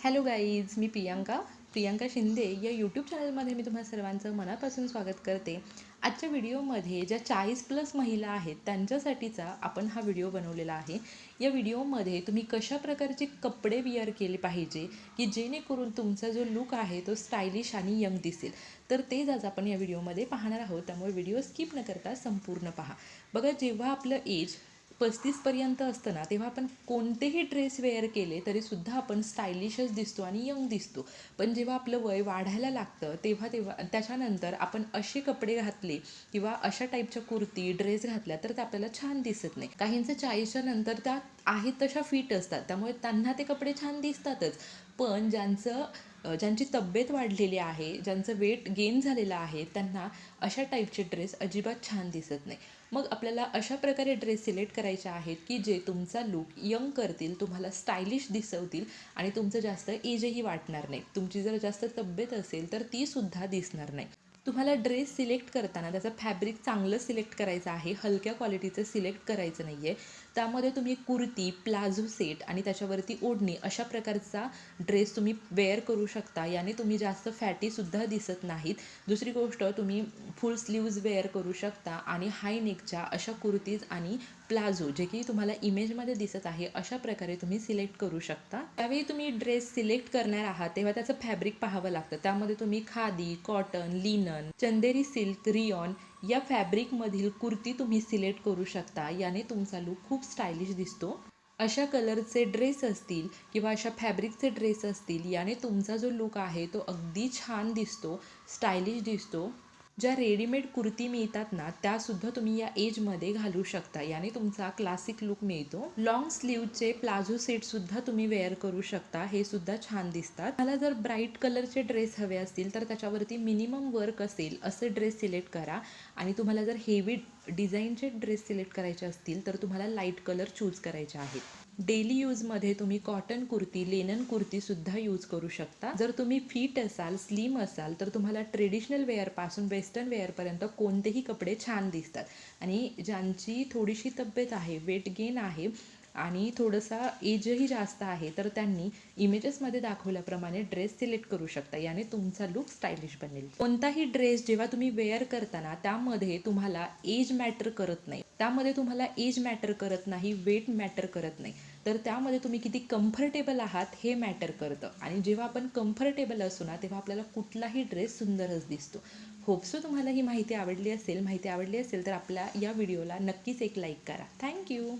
Hello guys मी प्रियांका. प्रियांका शिंदे या YouTube चॅनलमध्ये मी तुम्हा सर्वांचं मनापासून स्वागत करते. आजच्या व्हिडिओमध्ये ज्या चाळीस प्लस महिला आहेत त्यांच्यासाठीचा आपण हा व्हिडिओ बनवलेला आहे. या व्हिडिओमध्ये तुम्ही कशा प्रकारचे कपडे विअर केले पाहिजे की जेणेकरून तुमचा जो लुक आहे तो स्टायलिश आणि यंग दिसेल. तर तेच आज आपण या व्हिडिओमध्ये पाहणार आहोत. त्यामुळे व्हिडिओ स्किप न करता संपूर्ण पहा. बघा जेव्हा आपलं एज पस्तीसपर्यंत असतं ना तेव्हा आपण कोणतेही ड्रेस वेअर केले तरीसुद्धा आपण स्टायलिशच दिसतो आणि यंग दिसतो. पण जेव्हा आपलं वय वाढायला लागतं तेव्हा तेव्हा त्याच्यानंतर आपण असे कपडे घातले किंवा अशा टाईपच्या कुर्ती ड्रेस घातल्या तर ते आपल्याला छान दिसत नाही. काहींचं चाळीसच्या नंतर त्या आहेत तशा फिट असतात त्यामुळे त्यांना ते कपडे छान दिसतातच. पण ज्यांचं ज्यांची तब्येत वाढलेली आहे ज्यांचं वेट गेन झालेलं आहे त्यांना अशा टाईपचे ड्रेस अजिबात छान दिसत नाही. मग आपल्याला अशा प्रकारे ड्रेस सिलेक्ट करायचे आहेत की जे तुमचा लुक यंग करतील तुम्हाला स्टायलिश दिसवतील आणि तुमचं जास्त एजही वाटणार नाही. तुमची जर जास्त तब्येत असेल तर तीसुद्धा दिसणार नाही. तुम्हाला ड्रेस सिलेक्ट करताना त्याचं फॅब्रिक चांगलं सिलेक्ट करायचं आहे हलक्या क्वालिटीचं सिलेक्ट करायचं नाही आहे त्यामध्ये तुम्ही कुर्ती प्लाझो सेट आणि त्याच्यावरती ओढणी अशा प्रकारचा ड्रेस तुम्ही वेअर करू शकता. याने तुम्ही जास्त फॅटीसुद्धा दिसत नाहीत. दुसरी गोष्ट तुम्ही फुल स्लीव्ज वेअर करू शकता आणि हाय नेकच्या अशा कुर्तीज आणि प्लाझो जे की तुम्हाला इमेजमध्ये दिसत आहे अशा प्रकारे तुम्ही सिलेक्ट करू शकता. त्यावेळी तुम्ही ड्रेस सिलेक्ट करणार आहात तेव्हा त्याचं फॅब्रिक पाहावं लागतं. त्यामध्ये तुम्ही khadi cotton linen Chanderi silk rayon या फॅब्रिकमधील कुर्ती तुम्ही सिलेक्ट करू शकता. याने तुमचा लुक खूप स्टायलिश दिसतो. अशा कलरचे ड्रेस असतील किंवा अशा फॅब्रिकचे ड्रेस असतील याने तुमचा जो लुक आहे तो अगदी छान दिसतो स्टायलिश दिसतो. ज्या रेडीमेड कुर्ती मिळतात ना त्यासुद्धा तुम्ही या एजमध्ये घालू शकता. याने तुमचा क्लासिक लुक मिळतो. लॉंग स्लीवचे प्लाझो सेटसुद्धा तुम्ही वेअर करू शकता. हे सुद्धा छान दिसतात. मला जर ब्राईट कलरचे ड्रेस हवे असतील तर त्याच्यावरती मिनिमम वर्क असेल असे ड्रेस सिलेक्ट करा. आणि तुम्हाला जर हेवी डिझाईनचे ड्रेस सिलेक्ट करायचे असतील तर तुम्हाला लाइट कलर चूज करायचे आहेत. डेली यूजमध्ये तुम्ही कॉटन कुर्ती लेनन कुर्तीसुद्धा यूज करू शकता. जर तुम्ही फिट असाल स्लिम असाल तर तुम्हाला ट्रेडिशनल वेअरपासून वेस्टर्न वेअरपर्यंत कोणतेही कपडे छान दिसतात. आणि ज्यांची थोडीशी तब्येत आहे वेट गेन आहे आणि थोडासा एजही जास्त आहे तर त्यांनी इमेजेसमध्ये दाखवल्याप्रमाणे ड्रेस सिलेक्ट करू शकता. याने तुमचा लुक स्टायलिश बनेल. कोणताही ड्रेस जेव्हा तुम्ही वेअर करताना त्यामध्ये तुम्हाला एज मॅटर करत नाही. त्यामध्ये तुम्हाला एज मॅटर करत नाही वेट मॅटर करत नाही. तर त्यामध्ये तुम्ही किती कम्फर्टेबल आहात हे मॅटर करतं. आणि जेव्हा आपण कम्फर्टेबल असू ना तेव्हा आपल्याला कुठलाही ड्रेस सुंदरच दिसतो. होपसो तुम्हाला ही माहिती आवडली असेल माहिती आवडली असेल तर आपल्या या व्हिडिओला नक्कीच एक लाईक करा. थँक्यू